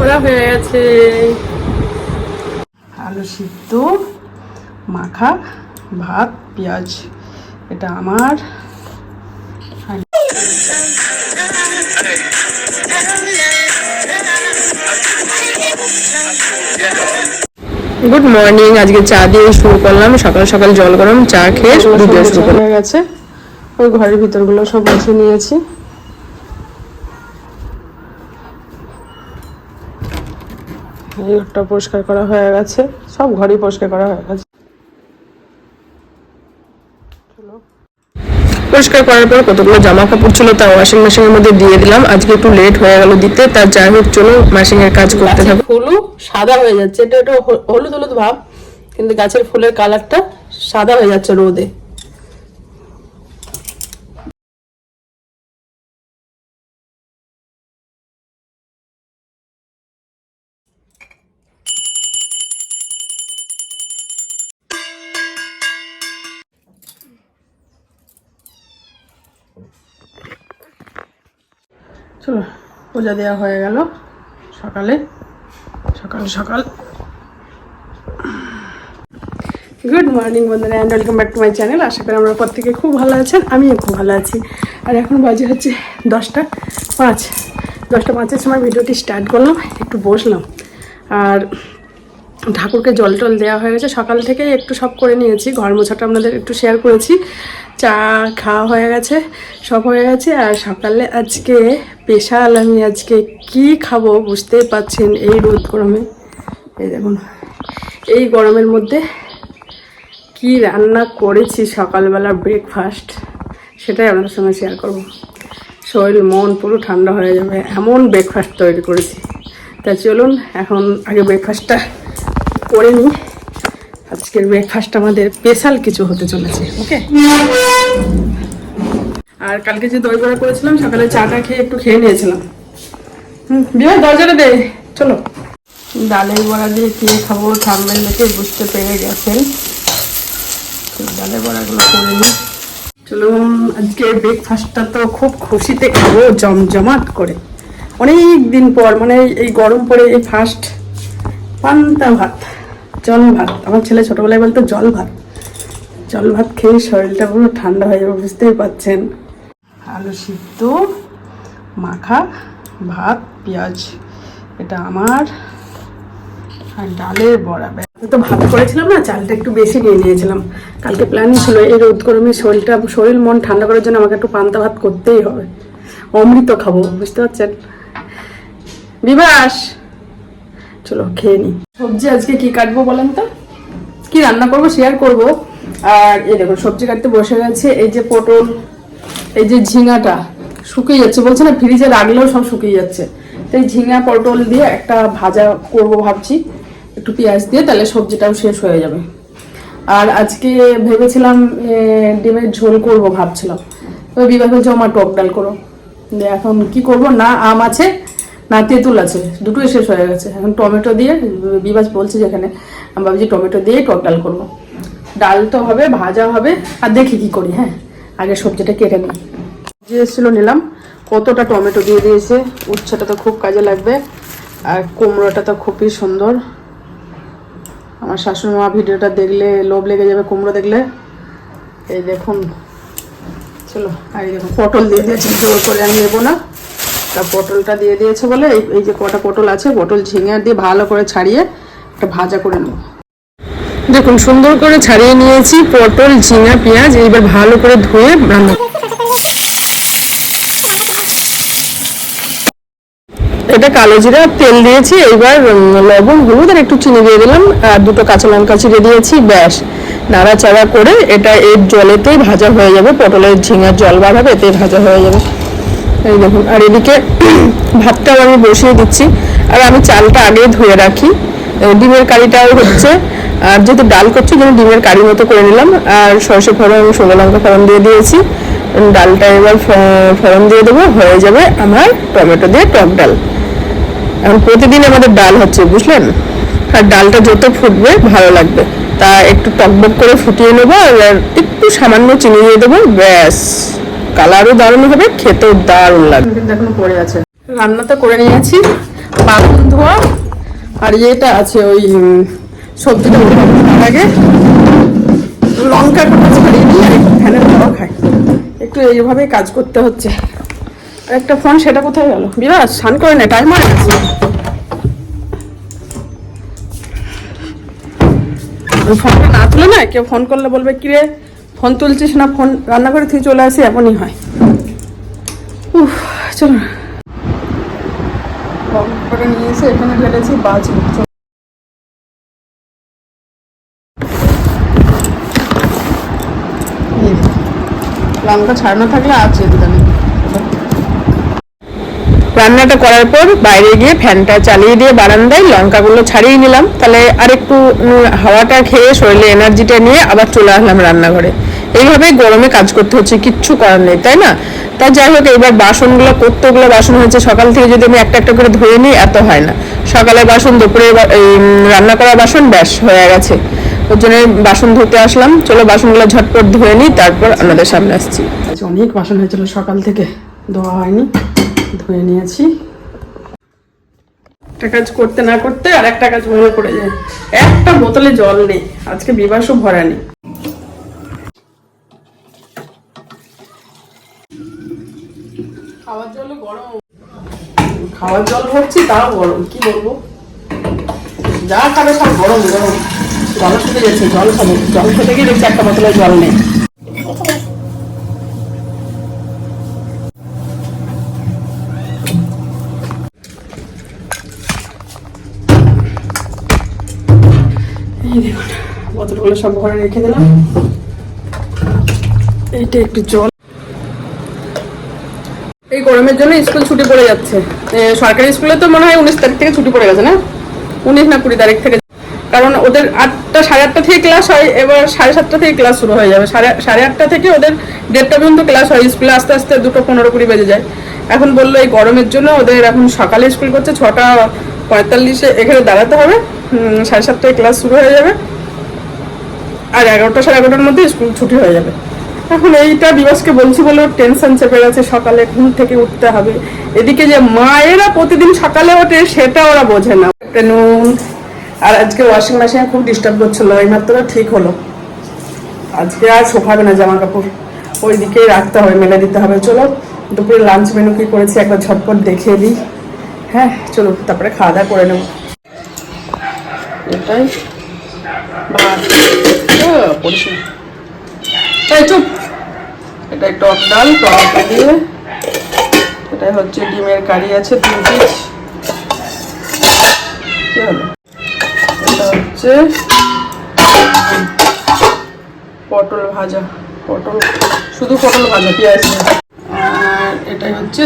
ওরা হয়ে গেছে। আলু সিদ্ধ মাখা ভাত পেঁয়াজ এটা আমার। গুড মর্নিং আজকে চা দিয়ে শুরু করলাম। সকাল সকাল জল গরম চা খেয়ে শুরু করে গেছে। ওই ঘরের ভিতরগুলো সব বসে নিয়েছি। ঘরটা পরিষ্কার করা হয়ে গেছে। সব ঘরই পরিষ্কার করা হয়ে গেছে। পরিষ্কার করার পর কতগুলো জামা কাপড় ছিল তা ওয়াশিং মেশিনের মধ্যে দিয়ে দিলাম। আজকে একটু লেট হয়ে গেল দিতে তার যাই হোক চলো মেশিং এর কাজ করতে থাকো। ফুলও সাদা হয়ে যাচ্ছে। এটা একটু হলুদ হলুদ ভাব, কিন্তু গাছের ফুলের কালারটা সাদা হয়ে যাচ্ছে রোদে। চলো পূজা দেওয়া হয়ে গেল সকালে। সকাল সকাল। গুড মর্নিং বন্ধুরা and welcome back to my channel আশা করি আমরা প্রত্যেকে খুব ভালো আছেন, আমিও খুব ভালো আছি। আর এখন বাজে হচ্ছে দশটা পাঁচ। দশটা পাঁচের সময় ভিডিওটি স্টার্ট করলাম, একটু বসলাম। আর ঠাকুরকে জল টল দেওয়া হয়ে গেছে। সকাল থেকে একটু সব করে নিয়েছি, ঘর মোছাটা আপনাদের একটু শেয়ার করেছি। চা খাওয়া হয়ে গেছে, সব হয়ে গেছে। আর সকালে আজকে স্পেশাল আমি আজকে কি খাব বুঝতেই পাচ্ছেন এই রোদ গরমে। এই দেখুন, এই গরমের মধ্যে কি রান্না করেছি সকালবেলা ব্রেকফাস্ট সেটাই আপনাদের সঙ্গে শেয়ার করব। শরীর, মন পুরো ঠান্ডা হয়ে যাবে, এমন ব্রেকফাস্ট তৈরি করেছি। তা চলুন, এখন আগে ব্রেকফাস্টটা করে নিই। আজকের ব্রেকফাস্ট আমাদের স্পেশাল কিছু হতে চলেছে ওকে আর কালকে যে দই বড়া করেছিলাম, সকালে চাটা খেয়ে একটু খেয়ে নিয়েছিলাম। হুম বিয়ে দরজাটা দে, চলো। ডালের বড়া দিয়ে খেয়ে খাব, থাম্বেল দেখে বুঝতে পেরে গেছেন। ডালের বড়াগুলো করে নিই। চলুন আজকে ব্রেকফাস্টটা তো খুব খুশিতে খাব, জমজমাট করে। অনেক দিন পর মানে এই গরম পড়ে এই ফার্স্ট পান্তা ভাত। জল ভাত। আমার ছেলে ছোটবেলায় বলতো জল ভাত। জল ভাত খেয়ে শরীরটা পুরো ঠান্ডা হয়ে যাবে বুঝতেই পাচ্ছেন আলু সিদ্ধ মাখা ভাত পেঁয়াজ। এটা আমার আর ডালের বড়া আমি তো ভাত করেছিলাম না চালটা একটু বেশি নিয়ে নিয়েছিলাম। কালকে প্ল্যান ছিল এই রোদ গরমে শরীরটা শরীর মন ঠান্ডা করার জন্য আমাকে একটু পান্তা ভাত করতেই হবে। অমৃত খাব বুঝতে পারছেন? বিভাস! চলো, খেয়ে নি। সবজি আজকে কি কাটবো বলেন তো? কি রান্না করব শেয়ার করব। আর এই দেখো সবজি কাটতে বসে গেছে, এই যে পটল, এই যে ঝিঙাটা শুকিয়ে যাচ্ছে। বলছে না ফ্রিজে রাখলেও সব শুকিয়ে যাচ্ছে। তো এই ঝিঙা, পটল দিয়ে একটা ভাজা করব ভাবছি। একটু পেঁয়াজ দিয়ে, তাহলে সবজিটাও শেষ হয়ে যাবে। আর আজকে ভেবেছিলাম ডিমের ঝোল করব ভাবছিলাম। তো বিবাহ বলছে আমার টক ডাল করো। এখন কি করব? না, আম আছে। না তেঁতুল আছে, দুটোই শেষ হয়ে গেছে। এখন টমেটো দিয়ে বিবাস বলছে যেখানে আমি ভাবছি টমেটো দিয়ে টক ডাল করব। ডাল তো হবে, ভাজা হবে, আর দেখি কি করি হ্যাঁ। আগে সবজিটা কেটে নিই। যে এসেছিল, নিলাম। কতটা টমেটো দিয়ে দিয়েছে, উচ্ছেটা তো খুব কাজে লাগবে, আর কুমড়োটা তো খুবই সুন্দর। আমার শাশুড়ি মা ভিডিওটা দেখলে লোভ লেগে যাবে কুমড়ো দেখলে। এই দেখুন, চলো, আর এই দেখুন, পটল দিয়ে দিয়েছে, জোর করে আমি নেব না। তা পটলটা দিয়ে দিয়েছে বলে এই যে কটা পটল আছে, পটল ঝিঙে দিয়ে ভালো করে ছাড়িয়ে একটা ভাজা করে নেব। দেখুন, সুন্দর করে ছাড়িয়ে নিয়েছি পটল, ঝিঙা, পেঁয়াজ, এইবার ভালো করে ধুয়ে রান্না এটা কালো জিরা, তেল দিয়েছি, এইবার লবণ, হলুদ আর একটু চিনি দিয়ে দিলাম, আর দুটো কাঁচা লঙ্কা চিড়ে দিয়েছি, ব্যাস। নাড়াচাড়া করে এটা এর জলেতেই ভাজা হয়ে যাবে, পটলের ঝিঙার জল বার হবে, এতেই ভাজা হয়ে যাবে। এই দেখুন, আর এদিকে ভাতটাও আমি বসিয়ে দিচ্ছি। আর আমি চালটা আগে ধুয়ে রাখি। ডিমের কারিটাও হচ্ছে। আর যেহেতু ডাল করছি যেন ডিমের কারি মতো করে নিলাম। আর সরষে ফোড়ন শুকনো লঙ্কা ফোড়ন দিয়ে দিয়েছি। ডালটা এবার ফ- ফোড়ন দিয়ে দেবো। হয়ে যাবে আমার টমেটো দিয়ে টক ডাল। এখন প্রতিদিন আমাদের ডাল হচ্ছে, বুঝলেন? আর ডালটা যত ফুটবে, ভালো লাগবে। তা একটু টকবক করে ফুটিয়ে নেব, আর একটু সামান্য চিনি দিয়ে দেবো, ব্যাস। কালারও দারুণ হবে, খেতেও দারুণ লাগবে কিন্তু এখনও পড়ে আছে। রান্না তো করে নিয়েছি। বাসন ধোয়া। আর এটা আছে ওই সবজিটা আগে লঙ্কা ছাড়িয়ে নিয়ে ফ্যানের হাওয়া খাই। একটু এইভাবেই কাজ করতে হচ্ছে। একটা ফোন, সেটা কোথায় গেল? বিরাজ স্নান করে না টাইম গেছে। ফোনটা না তুলে না, কেউ ফোন করলে বলবে, কিরে ফোন তুলছিস না, ফোন রান্নাঘরে থেকে চলে আসি, এমনই হয়। উফ, চলো করে নিয়ে এসে এখানে ফেলেছি লঙ্কা ছাড়ানো থাকলে আছে দোকানে রান্নাটা করার পর বাইরে গিয়ে ফ্যানটা চালিয়ে দিয়ে বারান্দায় লঙ্কাগুলো ছাড়িয়ে নিলাম। তাহলে আর একটু হাওয়াটা খেয়ে শরীরে এনার্জিটা নিয়ে আবার চলে আসলাম রান্নাঘরে। এইভাবে গরমে কাজ করতে হচ্ছে, কিচ্ছু করার নেই, তাই না? তা যাই হোক এবার বাসনগুলো কতগুলো বাসন হয়েছে। সকাল থেকে যদি আমি একটা একটা করে ধুয়ে নিই, এত হয় না। সকালের বাসন দুপুরে রান্না করা বাসন, ব্যাস, হয়ে গেছে। ওর জন্য বাসন ধুতে আসলাম। চলো বাসনগুলো ঝটপট ধুয়ে নিই, তারপর আপনাদের সামনে আসছি। আজ অনেক বাসন হয়েছিল সকাল থেকে, ধোয়া হয়নি। ধুয়ে নিয়েছি। একটা কাজ করতে না করতে আর একটা কাজ মনে করে যায় একটা বোতলে জল নেই। আজকে বিবাসও ভরা নেই। খাওয়ার জল গরম। খাওয়ার জল ভরছি, তাও গরম। কি বলব? যা খাবে সব গরম গরম। জল খেতে গেছে, জল খাব। জল খেতে গিয়ে দেখছি একটা বোতলে জল নেই। বোতলগুলো সব ঘরে রেখে দিলাম। এইটা একটু জল। এই গরমের জন্য স্কুল ছুটি পড়ে যাচ্ছে। সরকারি স্কুলে তো মনে হয় উনিশ তারিখ থেকে ছুটি পড়ে গেছে না? উনিশ না কুড়ি তারিখ থেকে? কারণ ওদের আটটা, সাড়ে আটটা থেকে ক্লাস হয়, এবার সাড়ে সাতটা থেকে ক্লাস শুরু হয়ে যাবে। সাড়ে সাড়ে আটটা থেকে ওদের দেড়টা পর্যন্ত ক্লাস হয়, স্কুলে আস্তে আস্তে দুটো পনেরো কুড়ি বেজে যায়। এখন বলল এই গরমের জন্য ওদের এখন সকালে স্কুল করছে, ছটা পঁয়তাল্লিশে এখানে দাঁড়াতে হবে। সাড়ে সাতটায় ক্লাস শুরু হয়ে যাবে। আর এগারোটা সাড়ে এগারোটার মধ্যে স্কুল ছুটি হয়ে যাবে। এখন এইটা দিবসকে বলছি বলে ওর টেনশন চেপে গেছে। সকালে ঘুম থেকে উঠতে হবে। এদিকে যে মায়েরা প্রতিদিন সকালে ওঠে, সেটা ওরা বোঝে না। নুন। আর আজকে ওয়াশিং মেশিনে খুব ডিস্টার্ব করছিল। এইমাত্র ঠিক হলো। আজকে আর শোকাবে না জামা কাপড়। ওই দিকেই রাখতে হবে, মেলে দিতে হবে। চলো, দুপুরে লাঞ্চ মেনু কি করেছি একবার ঝটপট দেখিয়ে দিই। হ্যাঁ চলো তারপরে খাওয়া দাওয়া করে নেব। এটাই। চুপ। এটা টক ডাল দিয়ে। এটা হচ্ছে ডিমের কারি আছে, তিন পিস। এটা হচ্ছে পটল ভাজা। পটল, শুধু পটল ভাজা, পেঁয়াজ আর এটাই হচ্ছে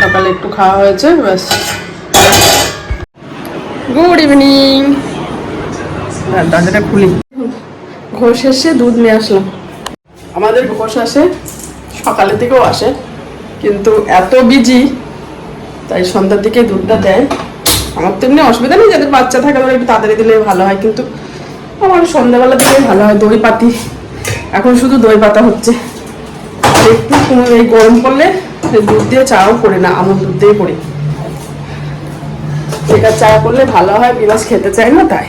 সকালে একটু খাওয়া হয়েছে ব্যাস। গুড ইভিনিং দরজাটা খুলি। ঘোষ এসে দুধ নিয়ে আসলাম। আমাদের ঘোষ আসে সকালের দিকেও আসে কিন্তু এত বিজি তাই সন্ধ্যার দিকে দুধটা দেয়। আমার তো এমনি অসুবিধা নেই যাদের বাচ্চা থাকে তাদের একটু তাড়াতাড়ি দিলে ভালো হয় কিন্তু আমার সন্ধ্যাবেলা দিলে ভালো হয় দই পাতি এখন শুধু দই পাতা হচ্ছে। আর একটু এই গরম পড়লে দুধ দিয়ে চাও করে না, আমল দুধ দিয়ে করি। এটা চা করলে ভালো হয় বিরাজ খেতে চায় না তাই।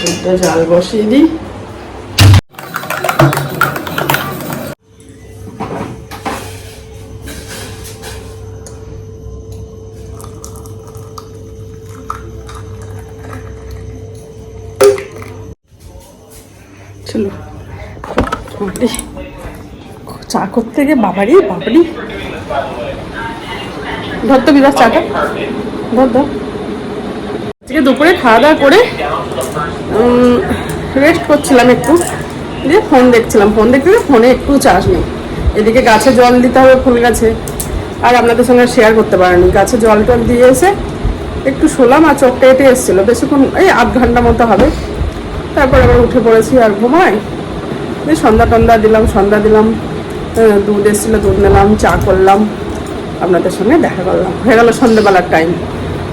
দুধটা জাল বসিয়ে দিই। চলো চা করতে গিয়ে বাবারি বাবারি ধর তো বিবাস চাটা। ধর আজকে দুপুরে খাওয়া দাওয়া করে রেস্ট করছিলাম একটু। দিয়ে ফোন দেখছিলাম, ফোন দেখতে ফোনে একটু চার্জ নেই। এদিকে গাছে জল দিতে হবে ফুল গাছে। আর আপনাদের সঙ্গে শেয়ার করতে পারেনি। গাছে জল টল দিয়ে এসে একটু শোলাম আর চোখটা এটে এসেছিল। বেশিক্ষণ, এই আধ ঘণ্টা মতো হবে। তারপর আবার উঠে পড়েছি আর ঘুমাই। সন্ধ্যা টন্দা দিলাম, সন্ধ্যা দিলাম। দুধ এসেছিল, দুধ নিলাম, চা করলাম। আপনাদের সঙ্গে দেখা করলাম। হয়ে গেল সন্ধ্যেবেলার টাইম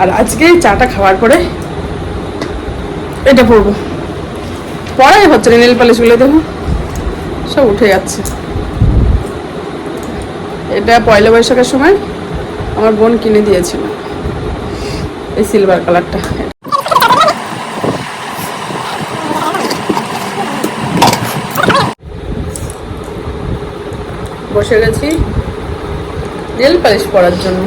আর আজকে চাটা খাওয়ার পরে এটা পরবো। পরাই হচ্ছে না নীল পালিশগুলো দেখো সব উঠে যাচ্ছে। এটা পয়লা বৈশাখের সময় আমার বোন কিনে দিয়েছিল। এই সিলভার কালারটা বসে গেছি। নেল পালিশ পরার জন্য।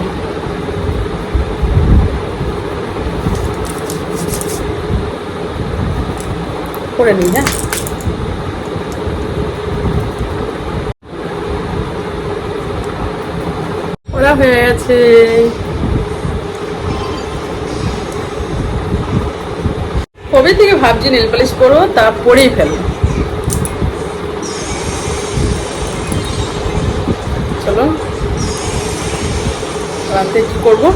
করে নিই হ্যাঁ? ওরা হয়ে গেছে। কবে থেকে ভাবছি নেল পালিশ করব তা পরেই ফেলব চলো রাতে কি করব?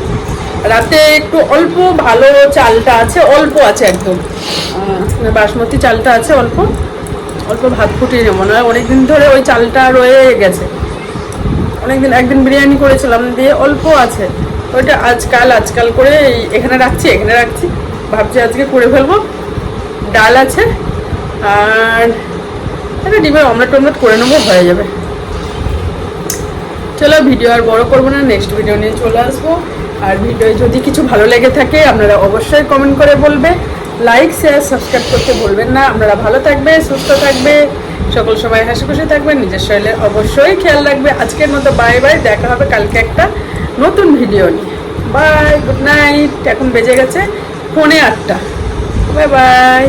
রাতে একটু অল্প ভালো চালটা আছে অল্প আছে একদম। আহ, বাসমতি চালটা আছে অল্প। অল্প ভাত ফুটিয়ে নেব না অনেকদিন ধরে ওই চালটা রয়ে গেছে। অনেকদিন একদিন বিরিয়ানি করেছিলাম দিয়ে অল্প আছে। ওইটা আজকাল আজকাল করে এই- এখানে রাখছি এখানে রাখছি। ভাবছি আজকে করে ফেলব। ডাল আছে আর একটা ডিমের অমলেট টমলেট করে নেব হয়ে যাবে। চলো ভিডিও আর বড় করব না নেক্সট ভিডিও নিয়ে চলে আসব। আর ভিডিও যদি কিছু ভালো লেগে থাকে, আপনারা অবশ্যই কমেন্ট করে বলবে। লাইক শেয়ার সাবস্ক্রাইব করতে বলবেন না। আপনারা ভালো থাকবে, সুস্থ থাকবে, সকল সময় হাসি খুশি থাকবেন নিজের শরীরে অবশ্যই খেয়াল রাখবে। আজকের মতো বাই বাই দেখা হবে কালকে একটা নতুন ভিডিও নিয়ে। বাই গুড নাইট এখন বেজে গেছে ফোনে আটটা। Bye bye